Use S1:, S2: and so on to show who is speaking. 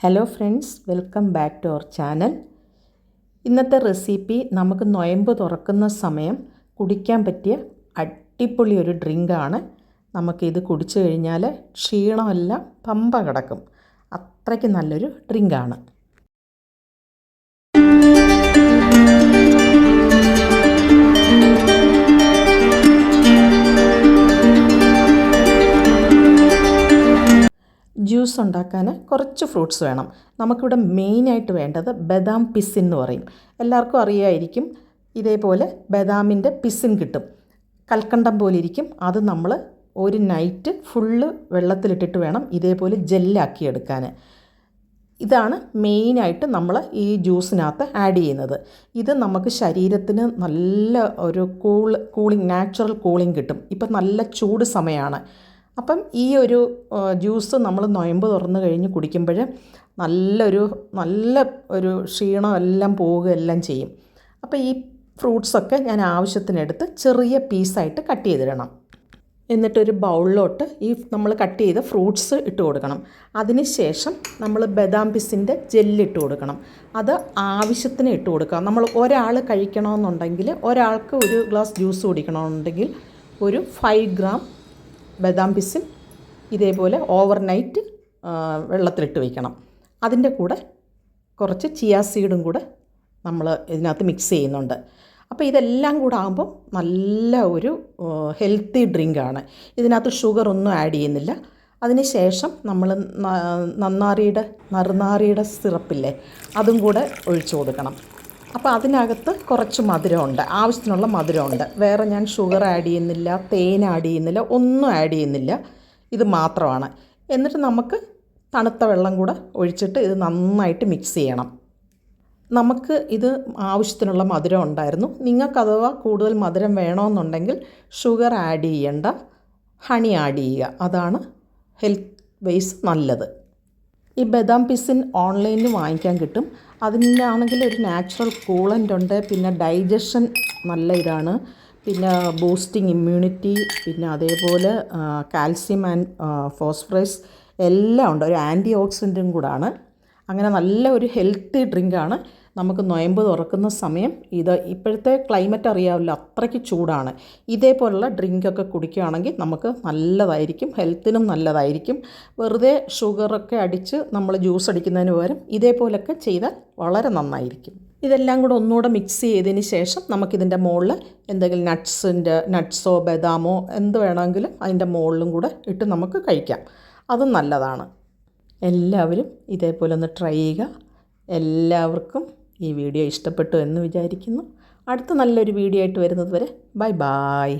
S1: Hello friends welcome back to our channel ഇന്നത്തെ recipe നമുക്ക് നൊയമ്പ് തുറക്കുന്ന സമയം കുടിക്കാൻ പറ്റിയ അടിപൊളി ഒരു ഡ്രിങ്കാണ് നമുക്കിത് കുടിച്ചു കഴിഞ്ഞാൽ ക്ഷീണമെല്ലാം പമ്പ കിടക്കും. അത്രയ്ക്ക് നല്ലൊരു ഡ്രിങ്കാണ് ജ്യൂസ് ഉണ്ടാക്കാൻ കുറച്ച് ഫ്രൂട്ട്സ് വേണം. നമുക്കിവിടെ മെയിനായിട്ട് വേണ്ടത് ബദാം പിസിൻ എന്ന് പറയും. എല്ലാവർക്കും അറിയായിരിക്കും ഇതേപോലെ ബദാമിന്റെ പിസിൻ കിട്ടും. കൽക്കണ്ടം പോലെ ഇരിക്കും അത് നമ്മൾ ഒരു നൈറ്റ് ഫുള്ള് വെള്ളത്തിലിട്ടിട്ട് വേണം ഇതേപോലെ ജെല്ലാക്കി എടുക്കാൻ. ഇതാണ് മെയിനായിട്ട് നമ്മൾ ഈ ജ്യൂസിനകത്ത് ആഡ് ചെയ്യുന്നത്. ഇത് നമുക്ക് ശരീരത്തിന് നല്ല ഒരു കൂൾ കൂളിംഗ് നാച്ചുറൽ കൂളിംഗ് കിട്ടും. ഇപ്പം നല്ല ചൂട് സമയമാണ്. അപ്പം ഈ ഒരു ജ്യൂസ് നമ്മൾ നൊയമ്പ് തുറന്ന് കഴിഞ്ഞ് കുടിക്കുമ്പോൾ നല്ലൊരു നല്ല ഒരു ക്ഷീണം എല്ലാം പോവുകയെല്ലാം ചെയ്യും. അപ്പോൾ ഈ ഫ്രൂട്ട്സൊക്കെ ഞാൻ ആവശ്യത്തിനെടുത്ത് ചെറിയ പീസായിട്ട് കട്ട് ചെയ്തിടണം. എന്നിട്ടൊരു ബൗളിലോട്ട് ഈ നമ്മൾ കട്ട് ചെയ്ത ഫ്രൂട്ട്സ് ഇട്ട് കൊടുക്കണം. അതിന് ശേഷം നമ്മൾ ബദാം പിസിന്റെ ജെല്ലിട്ട് കൊടുക്കണം. അത് ആവശ്യത്തിന് ഇട്ട് കൊടുക്കുക. നമ്മൾ ഒരാൾ കഴിക്കണമെന്നുണ്ടെങ്കിൽ ഒരാൾക്ക് ഒരു ഗ്ലാസ് ജ്യൂസ് കുടിക്കണമെന്നുണ്ടെങ്കിൽ ഒരു ഫൈവ് ഗ്രാം ബദാം പിസിൻ ഇതേപോലെ ഓവർ നൈറ്റ് വെള്ളത്തിലിട്ട് വയ്ക്കണം അതിന്റെ കൂടെ കുറച്ച് ചിയാ സീഡും കൂടെ നമ്മൾ ഇതിനകത്ത് മിക്സ് ചെയ്യുന്നുണ്ട്. അപ്പോൾ ഇതെല്ലാം കൂടെ ആകുമ്പോൾ നല്ല ഒരു ഹെൽത്തി ഡ്രിങ്കാണ് ഇതിനകത്ത് ഷുഗർ ഒന്നും ആഡ് ചെയ്യുന്നില്ല. അതിന് ശേഷം നമ്മൾ നന്നാറിയുടെ നറുനാറിയുടെ സിറപ്പില്ലേ അതും കൂടെ ഒഴിച്ചു കൊടുക്കണം. അപ്പോൾ അതിനകത്ത് കുറച്ച് മധുരമുണ്ട്. ആവശ്യത്തിനുള്ള മധുരമുണ്ട്. വേറെ ഞാൻ ഷുഗർ ആഡ് ചെയ്യുന്നില്ല തേൻ ആഡ് ചെയ്യുന്നില്ല ഒന്നും ആഡ് ചെയ്യുന്നില്ല. ഇത് മാത്രമാണ്. എന്നിട്ട് നമുക്ക് തണുത്ത വെള്ളം കൂടെ ഒഴിച്ചിട്ട് ഇത് നന്നായിട്ട് മിക്സ് ചെയ്യണം. നമുക്ക് ഇത് ആവശ്യത്തിനുള്ള മധുരം ഉണ്ടായിരുന്നു. നിങ്ങൾക്ക് അഥവാ കൂടുതൽ മധുരം വേണമെന്നുണ്ടെങ്കിൽ ഷുഗർ ആഡ് ചെയ്യേണ്ട ഹണി ആഡ് ചെയ്യുക. അതാണ് ഹെൽത്ത് വൈസ് നല്ലത്. ഈ ബദാം പിസിൻ ഓൺലൈനിൽ വാങ്ങിക്കാൻ കിട്ടും. അതിനാണെങ്കിൽ ഒരു നാച്ചുറൽ കൂളന്റ് ഉണ്ട്. പിന്നെ ഡൈജഷൻ നല്ല ഇതാണ്. പിന്നെ ബൂസ്റ്റിംഗ് ഇമ്മ്യൂണിറ്റി പിന്നെ അതേപോലെ കാൽസ്യം ആൻഡ് ഫോസ്ഫറസ് എല്ലാം ഉണ്ട്. ഒരു ആന്റി ഓക്സിഡന്റും കൂടാണ്. അങ്ങനെ നല്ല ഒരു ഹെൽത്തി ഡ്രിങ്കാണ് നമുക്ക് നൊയമ്പ് തുറക്കുന്ന സമയം ഇത് ഇപ്പോഴത്തെ ക്ലൈമറ്റ് അറിയാമല്ലോ അത്രയ്ക്ക് ചൂടാണ്. ഇതേപോലുള്ള ഡ്രിങ്കൊക്കെ കുടിക്കുകയാണെങ്കിൽ നമുക്ക് നല്ലതായിരിക്കും ഹെൽത്തിനും നല്ലതായിരിക്കും. വെറുതെ ഷുഗറൊക്കെ അടിച്ച് നമ്മൾ ജ്യൂസ് അടിക്കുന്നതിന് പകരം ഇതേപോലൊക്കെ ചെയ്താൽ വളരെ നന്നായിരിക്കും. ഇതെല്ലാം കൂടെ ഒന്നുകൂടെ മിക്സ് ചെയ്തതിന് ശേഷം നമുക്കിതിന്റെ മുകളിൽ എന്തെങ്കിലും നട്ട്സിന്റെ നട്ട്സോ ബദാമോ എന്ത് വേണമെങ്കിലും അതിന്റെ മുകളിലും കൂടെ ഇട്ട് നമുക്ക് കഴിക്കാം. അതും നല്ലതാണ്. എല്ലാവരും ഇതേപോലെ ഒന്ന് ട്രൈ ചെയ്യുക. എല്ലാവർക്കും ഈ വീഡിയോ ഇഷ്ടപ്പെട്ടു എന്ന് വിചാരിക്കുന്നു. അടുത്ത നല്ലൊരു വീഡിയോ ആയിട്ട് വരുന്നത് വരെ ബൈ ബായ്